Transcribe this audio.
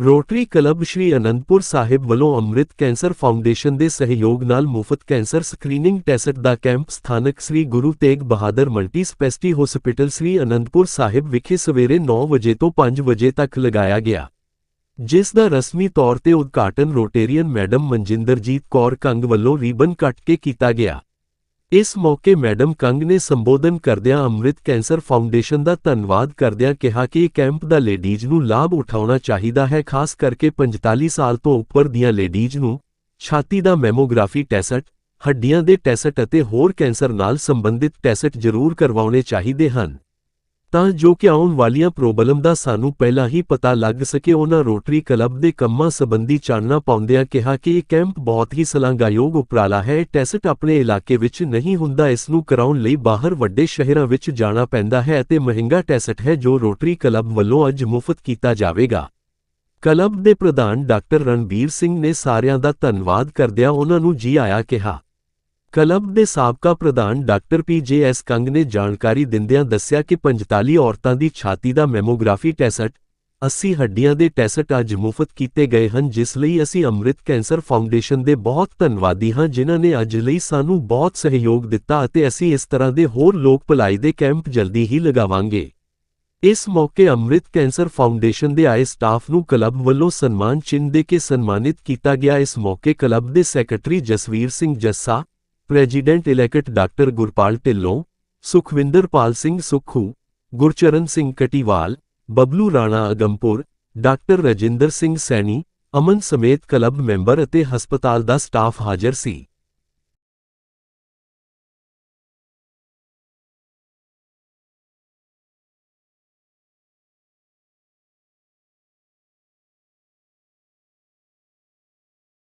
Rotary club Shri Anandpur Sahib ਵੱਲੋਂ Amrit cancer foundation ਦੇ ਸਹਿਯੋਗ ਨਾਲ ਮੁਫਤ ਕੈਂਸਰ ਸਕਰੀਨਿੰਗ ਟੈਸਟ ਦਾ ਕੈਂਪ ਸਥਾਨਕ Sri Guru Tegh Bahadur multi speciality hospital Sri Anandpur Sahib ਵਿਖੇ ਸਵੇਰੇ 9 ਵਜੇ ਤੋਂ 5 ਵਜੇ ਤੱਕ ਲਗਾਇਆ ਗਿਆ, ਜਿਸ ਦਾ ਰਸਮੀ ਤੌਰ ਤੇ ਉਦਘਾਟਨ ਰੋਟੇਰੀਅਨ ਮੈਡਮ ਮਨਜਿੰਦਰਜੀਤ ਕੌਰ ਕੰਗ ਵੱਲੋਂ ਰੀਬਨ ਕੱਟ ਕੇ ਕੀਤਾ ਗਿਆ। ਇਸ ਮੌਕੇ ਮੈਡਮ ਕੰਗ ਨੇ ਸੰਬੋਧਨ ਕਰਦਿਆਂ ਅੰਮ੍ਰਿਤ ਕੈਂਸਰ ਫਾਊਂਡੇਸ਼ਨ ਦਾ ਧੰਨਵਾਦ ਕਰਦਿਆਂ ਕਿਹਾ ਕਿ ਇਹ ਕੈਂਪ ਦਾ ਲੇਡੀਜ਼ ਨੂੰ ਲਾਭ ਉਠਾਉਣਾ ਚਾਹੀਦਾ ਹੈ, ਖਾਸ ਕਰਕੇ 45 ਸਾਲ ਤੋਂ ਉੱਪਰ ਦੀਆਂ ਲੇਡੀਜ਼ ਨੂੰ। ਛਾਤੀ ਦਾ ਮੈਮੋਗ੍ਰਾਫੀ ਟੈਸਟ, ਹੱਡੀਆਂ ਦੇ ਟੈਸਟ ਅਤੇ ਹੋਰ ਕੈਂਸਰ ਨਾਲ ਸੰਬੰਧਿਤ ਟੈਸਟ ਜ਼ਰੂਰ ਕਰਵਾਉਣੇ ਚਾਹੀਦੇ ਹਨ। ਤਾਂ ਜੋ ਕਿ ਆਉਣ ਵਾਲੀਆਂ ਪ੍ਰੋਬਲਮ ਦਾ ਸਾਨੂੰ ਪਹਿਲਾਂ ਹੀ ਪਤਾ ਲੱਗ ਸਕੇ, ਉਹਨਾਂ ਰੋਟਰੀ ਕਲੱਬ ਦੇ ਕੰਮਾਂ ਸੰਬੰਧੀ ਚਾਨਣਾ ਪਾਉਂਦਿਆਂ ਕਿਹਾ ਕਿ ਇਹ ਕੈਂਪ ਬਹੁਤ ਹੀ ਸ਼ਲਾਘਾਯੋਗ ਉਪਰਾਲਾ ਹੈ। ਇਹ ਟੈਸਟ ਆਪਣੇ ਇਲਾਕੇ ਵਿੱਚ ਨਹੀਂ ਹੁੰਦਾ, ਇਸ ਨੂੰ ਕਰਾਉਣ ਲਈ ਬਾਹਰ ਵੱਡੇ ਸ਼ਹਿਰਾਂ ਵਿੱਚ ਜਾਣਾ ਪੈਂਦਾ ਹੈ ਅਤੇ ਮਹਿੰਗਾ ਟੈਸਟ ਹੈ ਜੋ ਰੋਟਰੀ ਕਲੱਬ ਵੱਲੋਂ ਅੱਜ ਮੁਫਤ ਕੀਤਾ ਜਾਵੇਗਾ। ਕਲੱਬ ਦੇ ਪ੍ਰਧਾਨ ਡਾਕਟਰ ਰਣਬੀਰ ਸਿੰਘ ਨੇ ਸਾਰਿਆਂ ਦਾ ਧੰਨਵਾਦ ਕਰਦਿਆਂ ਉਹਨਾਂ ਨੂੰ ਜੀ ਆਇਆ ਕਿਹਾ। ਕਲੱਬ ਦੇ ਸਾਬਕਾ ਪ੍ਰਧਾਨ ਡਾਕਟਰ ਪੀ ਜੇ ਐਸ ਕੰਗ ਨੇ ਜਾਣਕਾਰੀ ਦਿੰਦਿਆਂ ਦੱਸਿਆ ਕਿ 45 ਔਰਤਾਂ ਦੀ ਛਾਤੀ ਦਾ ਮੈਮੋਗ੍ਰਾਫੀ ਟੈਸਟ 80 ਹੱਡੀਆਂ ਦੇ ਟੈਸਟ ਅੱਜ ਮੁਫਤ ਕੀਤੇ ਗਏ ਹਨ, ਜਿਸ ਲਈ ਅਸੀਂ ਅੰਮ੍ਰਿਤ ਕੈਂਸਰ ਫਾਊਂਡੇਸ਼ਨ ਦੇ ਬਹੁਤ ਧੰਨਵਾਦੀ ਹਾਂ, ਜਿਨ੍ਹਾਂ ਨੇ ਅੱਜ ਲਈ ਸਾਨੂੰ ਬਹੁਤ ਸਹਿਯੋਗ ਦਿੱਤਾ ਅਤੇ ਅਸੀਂ ਇਸ ਤਰ੍ਹਾਂ ਦੇ ਹੋਰ ਲੋਕ ਭਲਾਈ ਦੇ ਕੈਂਪ ਜਲਦੀ ਹੀ ਲਗਾਵਾਂਗੇ। ਇਸ ਮੌਕੇ ਅੰਮ੍ਰਿਤ ਕੈਂਸਰ ਫਾਊਂਡੇਸ਼ਨ ਦੇ ਆਏ ਸਟਾਫ ਨੂੰ ਕਲੱਬ ਵੱਲੋਂ ਸਨਮਾਨ ਚਿੰਨ੍ਹ ਦੇ ਕੇ ਸਨਮਾਨਿਤ ਕੀਤਾ ਗਿਆ। ਇਸ ਮੌਕੇ ਕਲੱਬ ਦੇ secretary Jasvir Singh Jassa president elect doctor Gurpal Dhillon Sukhwinderpal Singh Sukhu Gurcharan Singh Katiwal Bablu Rana Agampur doctor Rajinder Singh Saini Aman ਸਮੇਤ ਕਲੱਬ ਮੈਂਬਰ ਅਤੇ ਹਸਪਤਾਲ ਦਾ ਸਟਾਫ ਹਾਜ਼ਰ ਸੀ।